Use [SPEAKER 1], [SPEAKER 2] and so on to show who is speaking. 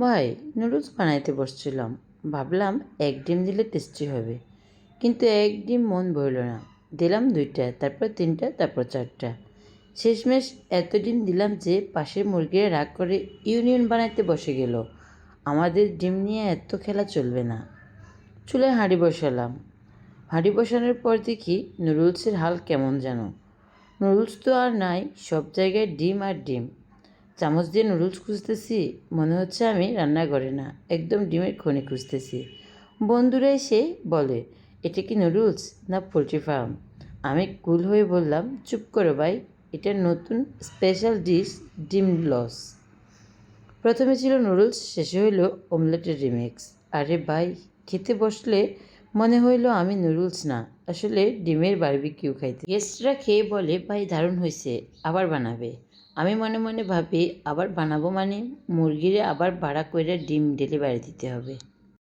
[SPEAKER 1] ভাই, নুডলস বানাইতে বসছিলাম। ভাবলাম এক ডিম দিলে টেস্টি হবে। কিন্তু এক ডিম মন ভরল না। দিলাম দুইটা, তারপর তিনটা, তারপর চারটা। শেষমেশ এত ডিম দিলাম যে পাশের মুরগিরা রাগ করে ইউনিয়ন বানাইতে বসে গেল। আমাদের ডিম নিয়ে এত খেলা চলবে না। চুলে হাঁড়ি বসালাম। হাঁড়ি বসানোর পর দেখি নুডলসের হাল কেমন যেন। নুডলস তো আর নাই, সব জায়গায় ডিম আর ডিম। চামচ দিয়ে নুডলস খুঁজতেছি, মনে হচ্ছে আমি রান্না রান্নাঘরে না, একদম ডিমের খনি খুঁজতেছি। বন্ধুরা এসে বলে, এটা কি নুডলস না পোলট্রি ফার্ম? আমি কুল হয়ে বললাম, চুপ করো ভাই, এটা নতুন স্পেশাল ডিশ ডিম লস। প্রথমে ছিল নুডলস, শেষে হইল অমলেটের রিমিক্স। আরে ভাই, খেতে বসলে মনে হইল আমি নুডলস না, আসলে ডিমের বারবিকিউ খাইতে। গেস্টরা খেয়ে বলে, ভাই, দারুণ হয়েছে আবার বানাবে। আমি মনে মনে ভাবি, আবার বানাবো মানে? মুরগিরে আবার ভাড়া করে ডিম ডেলিভারি দিতে হবে।